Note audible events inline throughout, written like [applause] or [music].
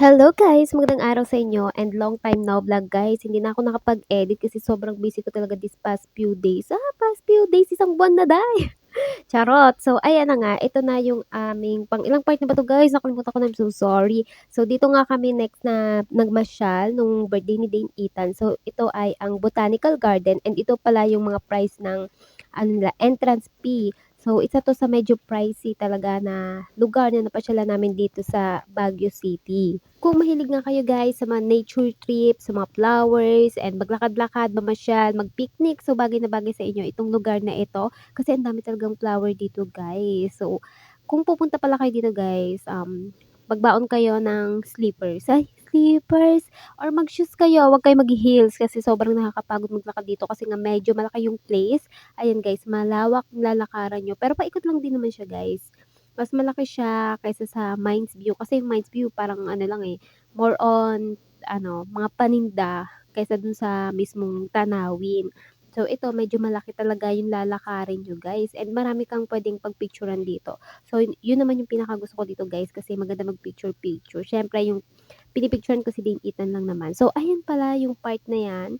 Hello guys! Magandang araw sa inyo and long time no vlog guys. Hindi na ako nakapag-edit kasi sobrang busy ko talaga this past few days. Ah, past few days, isang buwan na day. [laughs] Charot! So, ayan na nga. Ito na yung aming pang ilang part na ba to guys? Nakalimutan ko na. I'm so sorry. So, dito nga kami next na nagmasyal nung birthday ni Dane Ethan. So, ito ay ang Botanical Garden and ito pala yung mga price ng ano nila, entrance fee. So, isa to sa medyo pricey talaga na lugar na napasyalan namin dito sa Baguio City. Kung mahilig nga kayo guys sa mga nature trips, sa mga flowers, and maglakad-lakad, mamasyal, mag-picnic, so bagay na bagay sa inyo itong lugar na ito. Kasi ang dami talagang flower dito guys. So, kung pupunta pala kayo dito guys, um, magbaon kayo ng slippers. Ay, slippers! Or mag-shoes kayo, huwag kayo mag-heels kasi sobrang nakakapagod maglakad dito kasi nga medyo malaki yung place. Ayan guys, malawak lalakaran nyo. Pero paikot lang din naman siya guys. Mas malaki siya kaysa sa Mines View. Kasi yung Mines View parang ano lang eh, more on ano, mga paninda kaysa dun sa mismong tanawin. So, ito medyo malaki talaga yung lalakarin nyo guys and marami kang pwedeng pagpicturean dito. So, yun, naman yung pinakagusto ko dito guys kasi maganda magpicture-picture. Siyempre, yung pinipicturean ko si Dane Ethan lang naman. So, ayan pala yung part na yan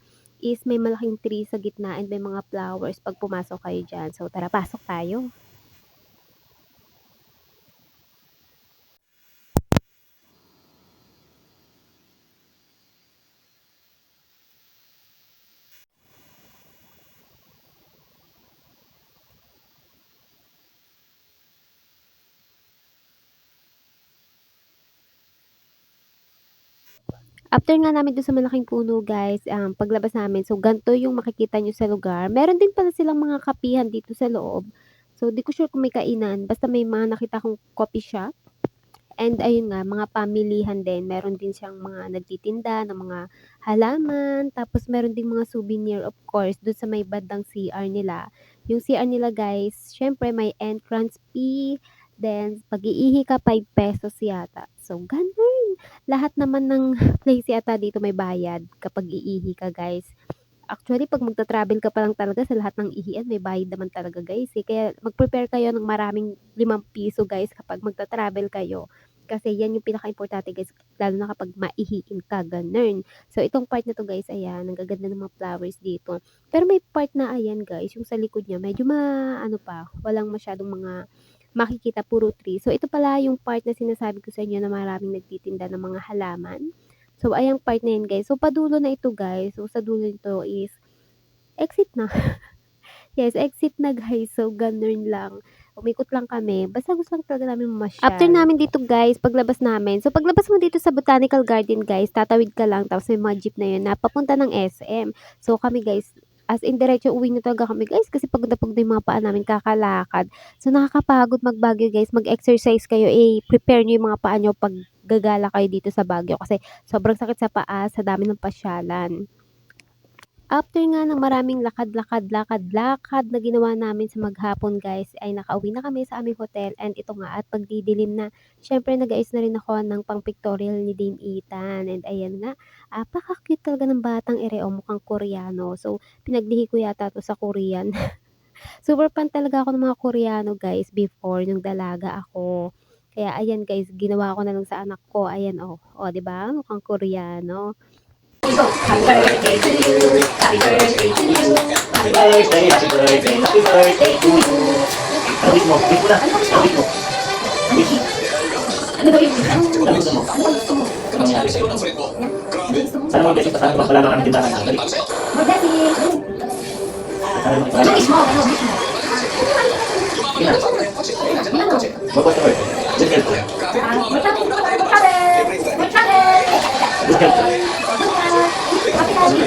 is may malaking tree sa gitna and may mga flowers pag pumasok kayo dyan. So, tara, pasok tayo. After nga namin dun sa malaking puno guys, um, paglabas namin, so ganito yung makikita nyo sa lugar. Meron din pala silang mga kapihan dito sa loob. So, di ko sure kung may kainan. Basta may mga nakita kong coffee shop. And ayun nga, mga pamilihan din. Meron din siyang mga nagtitinda ng mga halaman. Tapos meron din mga souvenir of course dun sa may bandang CR nila. Yung CR nila guys, syempre may entrance fee. Then, pag-iihi ka, 5 pesos yata. So, ganun. Lahat naman ng [laughs] place yata dito may bayad kapag iihi ka guys. Actually, pag magta-travel ka pa lang talaga sa lahat ng ihian, may bayad naman talaga guys eh. Kaya mag-prepare kayo ng maraming 5 piso guys kapag magta-travel kayo. Kasi yan yung pinaka-importante guys, lalo na kapag maihiin ka, ganun. So, itong part na to guys, ayan, ang gaganda ng mga flowers dito. Pero may part na ayan guys, yung sa likod niya, medyo ma, ano pa, walang masyadong mga makikita puro tree. So, ito pala yung part na sinasabi ko sa inyo na maraming nagtitinda ng mga halaman. So, ayang part na yun guys. So, padulo na ito guys. So, sa dulo nito is exit na. [laughs] yes, exit na guys. So, ganun lang. Umikot lang kami. Basta gusto lang talaga namin mamasyal. After namin dito guys, paglabas namin. So, paglabas mo dito sa Botanical Garden guys, tatawid ka lang. Tapos may mga jeep na yun na papunta ng SM. So, kami guys, as in diretso uwi na talaga kami guys kasi pagod na pagod na yung mga paa namin kakalakad. So nakakapagod magbagyo guys, mag-exercise kayo, eh prepare niyo yung mga paa niyo pag gagala kayo dito sa Baguio kasi sobrang sakit sa paa sa dami ng pasyalan. After nga ng maraming lakad-lakad-lakad-lakad na ginawa namin sa maghapon guys, ay nakauwi na kami sa aming hotel and ito nga at pagdidilim na, syempre nag-ayos na rin ako ng pang pictorial ni Dame Ethan and ayan nga, apaka-cute talaga ng batang ere o mukhang koreano. So, pinaglihi ko yata to sa Korean. [laughs] Super fan talaga ako ng mga Koreano guys before nung dalaga ako. Kaya ayan guys, ginawa ko na lang sa anak ko. Ayan oh. O, 'di ba? Mukhang Koreano. Happy birthday to you. Happy birthday to you. Happy birthday, happy birthday, happy birthday to you. Awit mo, awit mo na, awit mo. Ano ba yung Ano gusto mo? Ano gusto mo? Ano nangyari sa'yo? Sana mo kasi pasama pa pala tindahan. Dali. Magdasig. Sana mo Ano is mo? Ano is mo? Sige na. Magpas ka ba? Good health. Ah, magtabi, magtabi, magtabi. Ito.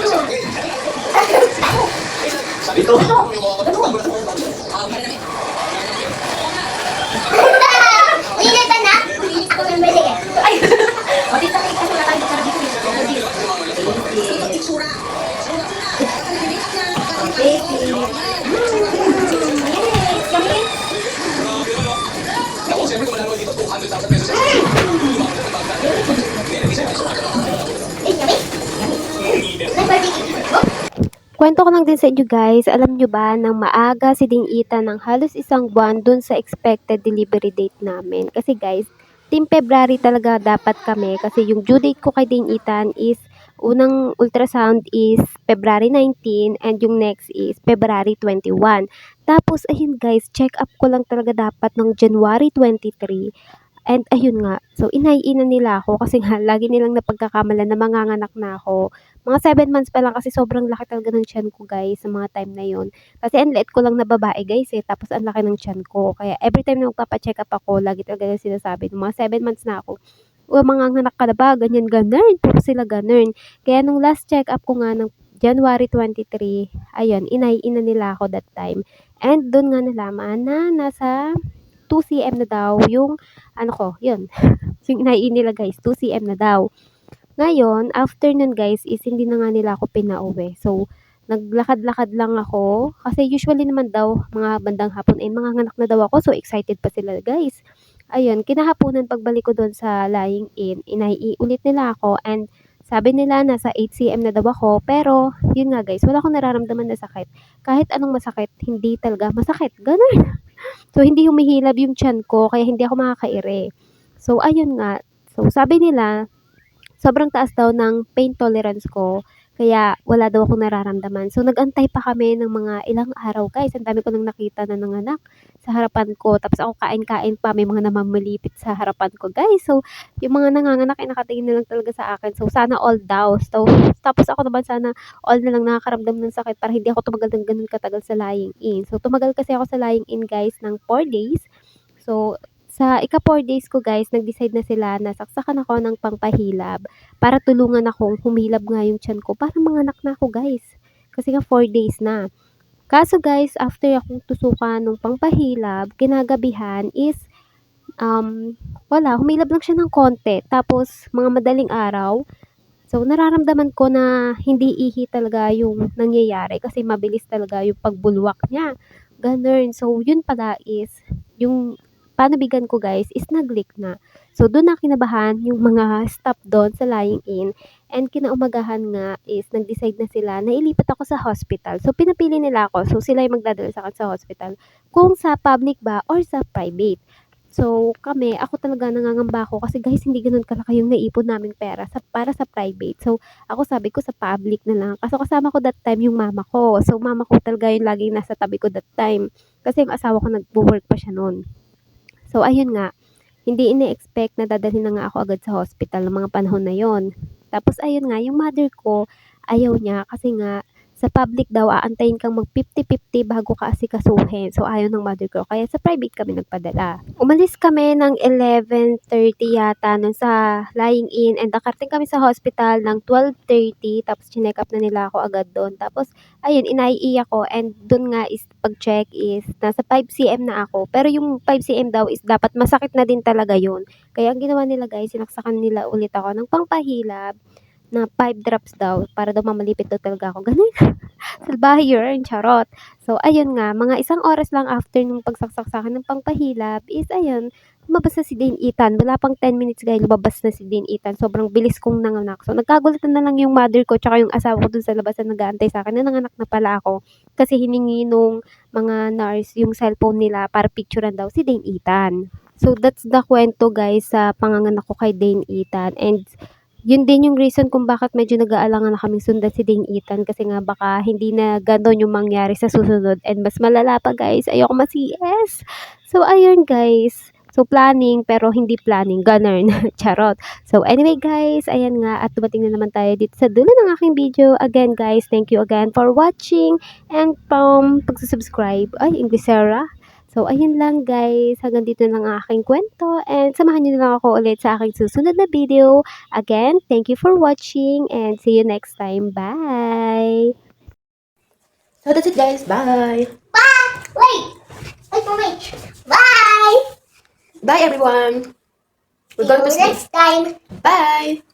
Ulitin ka na? Ulitin ko ng balik eh. Ay! Pati sa kita sa tayo sa dito. Kwento ko din sa inyo guys, alam nyo ba nang maaga si Ding Ethan ng halos isang buwan dun sa expected delivery date namin. Kasi guys, Team February talaga dapat kami kasi yung due date ko kay Dane Ethan is unang ultrasound is February 19 and yung next is February 21. Tapos ayun guys, check up ko lang talaga dapat ng January 23. And ayun nga, so inaiinan nila ako kasi nga [laughs] lagi nilang napagkakamalan na manganganak na ako. Mga 7 months pa lang kasi sobrang laki talaga ng tiyan ko guys sa mga time na yon. Kasi ang liit ko lang na babae guys eh, tapos ang laki ng tiyan ko. Kaya every time na magpapacheck up ako, lagi talaga yung sinasabi, mga 7 months na ako, o manganganak ka na ba, ganyan ganern, puro sila ganern. Kaya nung last check up ko nga ng January 23, ayun, inaiinan nila ako that time. And doon nga nalaman na nasa 2 cm na daw yung ano ko, yun. [laughs] yung inaiin nila guys, 2 cm na daw. Ngayon, after nun guys, is hindi na nga nila ako pinauwi. So, naglakad-lakad lang ako. Kasi usually naman daw, mga bandang hapon, eh, mga anak na daw ako. So, excited pa sila guys. Ayun, kinahaponan pagbalik ko doon sa lying in, inaiulit ulit nila ako. And sabi nila nasa 8 cm na daw ako. Pero, yun nga guys, wala akong nararamdaman na sakit. Kahit anong masakit, hindi talaga masakit. Ganun. [laughs] So, hindi humihilab yung tiyan ko, kaya hindi ako makakaire. So, ayun nga. So, sabi nila, sobrang taas daw ng pain tolerance ko, kaya wala daw akong nararamdaman. So, nagantay pa kami ng mga ilang araw, guys. Ang dami ko nang nakita na nanganak sa harapan ko. Tapos ako kain-kain pa, may mga namamulipit sa harapan ko, guys. So, yung mga nanganganak ay nakatingin na lang talaga sa akin. So, sana all daw. So, tapos ako naman sana all na lang nakakaramdam ng sakit para hindi ako tumagal ng ganun katagal sa lying in. So, tumagal kasi ako sa lying in, guys, ng 4 days. So, sa ika 4 days ko guys, nag-decide na sila na saksakan ako ng pangpahilab para tulungan akong humilab nga yung tiyan ko para manganak na ako guys. Kasi nga 4 days na. Kaso guys, after akong tusukan ng pangpahilab, kinagabihan is um, wala, humilab lang siya ng konti. Tapos, mga madaling araw, so nararamdaman ko na hindi ihi talaga yung nangyayari kasi mabilis talaga yung pagbulwak niya. Ganun. So, yun pala is, yung panabigan ko guys is nag-leak na. So, doon na kinabahan yung mga staff doon sa lying in. And kinaumagahan nga is nag-decide na sila na ilipat ako sa hospital. So, pinapili nila ako. So, sila yung magdadala sa akin sa hospital. Kung sa public ba or sa private. So, kami, ako talaga nangangamba ako kasi guys, hindi ganun kalaki yung naipon naming pera sa, para sa private. So, ako sabi ko sa public na lang. Kaso kasama ko that time yung mama ko. So, mama ko talaga yung laging nasa tabi ko that time. Kasi yung asawa ko nagwo-work pa siya noon. So, ayun nga, hindi ini-expect na dadalhin na nga ako agad sa hospital ng mga panahon na yon. Tapos, ayun nga, yung mother ko, ayaw niya kasi nga, sa public daw, aantayin kang mag 50-50 bago ka asikasuhin. So, ayaw ng mother ko. Kaya sa private kami nagpadala. Umalis kami ng 11.30 yata nun sa lying in and nakarating kami sa hospital ng 12.30 tapos chineck up na nila ako agad doon. Tapos, ayun, inaiiy ako and doon nga is pag-check is nasa 5 cm na ako. Pero yung 5 cm daw is dapat masakit na din talaga yun. Kaya ang ginawa nila guys, sinaksakan nila ulit ako ng pangpahilab na 5 drops daw para daw mamalipit daw talaga ako. [laughs] Ganun. Salbahe yun, charot. So, ayun nga, mga isang oras lang after nung pagsaksak sa akin ng pangpahilab is, ayun, lumabas na si Dane Ethan. Wala pang 10 minutes guys, lumabas na si Dane Ethan. Sobrang bilis kong nanganak. So, nagkagulatan na lang yung mother ko tsaka yung asawa ko dun sa labas na nag-aantay sa akin na nanganak na pala ako. Kasi hiningi nung mga nurse yung cellphone nila para picturean daw si Dane Ethan. So, that's the kwento guys sa panganganak ko kay Dane Ethan. And yun din yung reason kung bakit medyo nag-aalangan na kaming sundan si Dane Ethan kasi nga baka hindi na gano'n yung mangyari sa susunod and mas malala pa guys, ayoko ma-CS. So ayun guys, so planning pero hindi planning, ganun, [laughs] charot. So anyway guys, ayan nga at dumating na naman tayo dito sa dulo ng aking video. Again guys, thank you again for watching and from pagsusubscribe. Ay, Inglesera. So, ayun lang guys. Hanggang dito lang ang aking kwento. And samahan nyo na lang ako ulit sa aking susunod na video. Again, thank you for watching and see you next time. Bye! So that's it guys. Bye. Bye! Wait! Wait for me. Bye! Bye everyone. We're See going to you sleep. next time. Bye.